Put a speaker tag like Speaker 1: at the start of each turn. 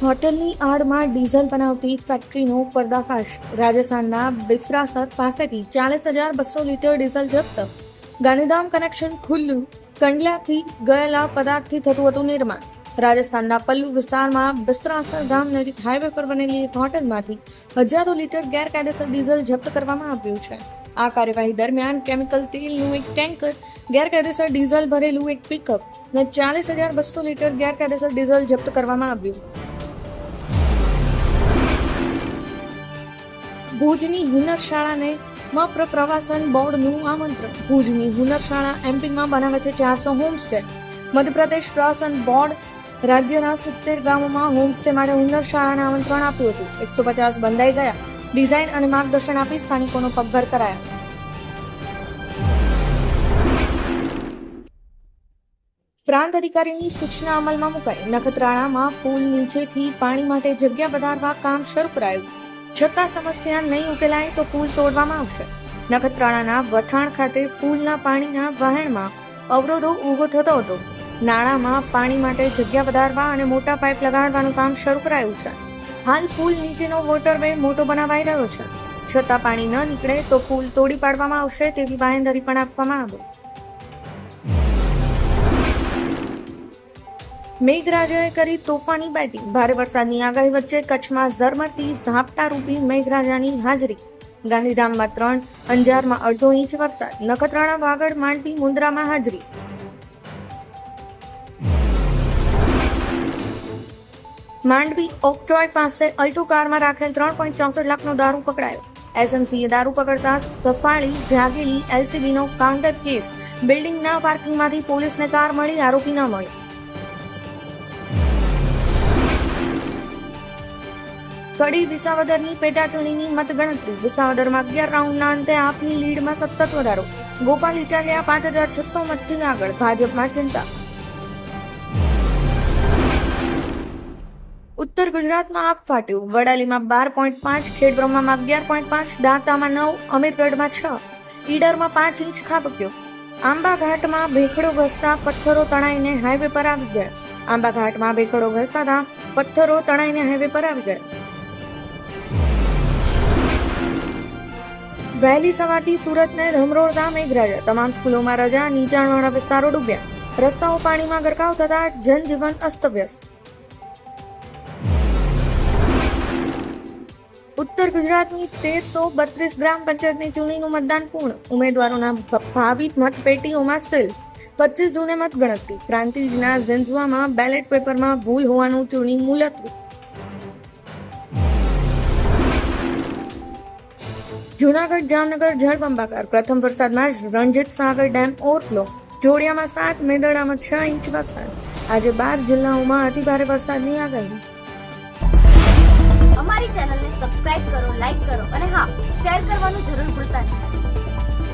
Speaker 1: હોટલની આડમાં ડીઝલ બનાવતી ફેક્ટરીનો પર્દાફાશ. રાજસ્થાનના બિસરાસર પાસેથી ચાલીસ હજાર બસો લીટર ડીઝલ જપ્ત. ગાંધીધામ કનેક્શન ખુલ્લું, કંડલાથી ગયેલા પદાર્થથી થતું હતું નિર્માણ. રાજસ્થાનના પલ્લુ વિસ્તારમાં બિસ્તરાસર ગામ નજીક હાઈવે પર બનેલી એક હોટલમાંથી હજારો લીટર ગેરકાયદેસર ડીઝલ જપ્ત કરવામાં આવ્યું છે. આ કાર્યવાહી દરમિયાન કેમિકલ તેલનું એક ટેન્કર, ગેરકાયદેસર ડીઝલ ભરેલું એક પિકઅપ અને ચાલીસ હજાર બસો લીટર ગેરકાયદેસર ડીઝલ જપ્ત કરવામાં આવ્યું. ભુજની હુનર શાળાને મપ્ર પ્રવાસન બોર્ડનું આમંત્રણ. ભુજની હુનર શાળા એમપીમાં બનાવે છે ચારસો હોમસ્ટે. મધ્યપ્રદેશ પ્રવાસન બોર્ડ રાજ્યના સિત્તેર ગામોમાં હોમસ્ટે માટે હુનર શાળાને આમંત્રણ આપ્યું હતું. એકસો પચાસ બંધાઈ ગયા. ડિઝાઇન અને માર્ગદર્શન આપી સ્થાનિકોનો પગભર કરાયા. પ્રાંત અધિકારીની સૂચના અમલમાં મુકાઈ. નખત્રાણામાં પુલ નીચેથી પાણી માટે જગ્યા વધારવા કામ શરૂ કરાયું. છતાં સમસ્યા નહીં ઉકેલાય તો પુલ તોડવામાં આવશે. નખત્રાણાના વથાણ ખાતે પુલના પાણીના વહેણમાં અવરોધો ઊભો થતો હતો. નાણામાં પાણી માટે જગ્યા વધારવા અને મોટા પાઇપ લગાડવાનું કામ શરૂ કરાયું છે. હાલ પુલ નીચેનો વોટરવે મોટો બનાવાઈ રહ્યો છે. છતાં પાણી ન નીકળે તો પુલ તોડી પાડવામાં આવશે તેવી બાંહેધરી પણ આપવામાં આવી. મેઘરાજાએ કરી તોફાની બેટિંગ ભારે વરસાદની આગાહી વચ્ચે કચ્છમાં ઝરમરથી ઝાપટા રૂપી મેઘરાજાની હાજરી. ગાંધીધામમાં ત્રણ, અંજારમાં અડધો ઇંચ વરસાદ. નખત્રાણા, વાગડ, માંડવી મુન્દ્રામાં હાજરી. માંડવી ઓક્ટ્રોય પાસે અલ્ટો કારમાં રાખેલ ત્રણ પોઈન્ટ ચોસઠ લાખનો દારૂ પકડાયો. એસએમસીએ દારૂ પકડતા સફાળી જાગેલી એલસીબીનો કાઉન્ટર કેસ. બિલ્ડિંગના પાર્કિંગમાંથી પોલીસને કાર મળી આરોપી ન મળી. કડી વિસાવદરની પેટા ચૂંટણીની મતગણતરી. વિસાવદરમાં અગિયાર રાઉન્ડના અંતે આપની લીડમાં સતત વધારો. ગોપાલ ઇટાલિયા પાંચ હજાર છસો મતથી આગળ. ભાજપમાં ચિંતા. ઉત્તર ગુજરાતમાં આપ ફાટ્યું. વડાલીમાં બાર પોઈન્ટ પાંચ, ખેડબ્રહ્મામાં અગિયાર પોઈન્ટ પાંચ, દાંતામાં નવ, અમીરગઢમાં છ. ઈડરમાં પાંચ ઇંચ ખાબક્યો. આંબાઘાટમાં ભેખડો ઘસતા પથ્થરો તણાઈને હાઈવે પર આવી ગયા. આંબાઘાટમાં ભેખડો ઘસાતા પથ્થરો તણાઈને હાઈવે પર આવી ગયા. વહેલી સવારથી સુરતને ધમરોળતા મેઘરાજા તમામ સ્કૂલોમાં રજા, નીચાણવાળા વિસ્તારો ડૂબ્યા. રસ્તાઓ પાણીમાં ગરકાવ થતા જનજીવન અસ્તવ્યસ્ત. ઉત્તર ગુજરાતની તેરસો બત્રીસ ગ્રામ પંચાયતની ચૂંટણીનું મતદાન પૂર્ણ. ઉમેદવારોના ભાવિ મતપેટીઓમાં સીલ. પચીસ જૂને મતગણતરી. ક્રાંતિજના ઝેન્ઝુઆમાં બેલેટ પેપરમાં ભૂલ હોવાનું ચૂંટણી મુલતવી. જૂનાગઢ, જામનગર, જળબંબાકાર પ્રથમ વરસાદમાં જ રણજીત સાગર ડેમ ઓવરફ્લો. જોડિયામાં સાત, મેદરડામાં છ ઇંચ વરસાદ. આજે બાર જિલ્લાઓમાં અતિભારે વરસાદની આગાહી.
Speaker 2: અમારી ચેનલને સબસ્ક્રાઇબ કરો લાઈક કરો અને હા, શેર કરવાનું જરૂર ભૂલતા નહીં.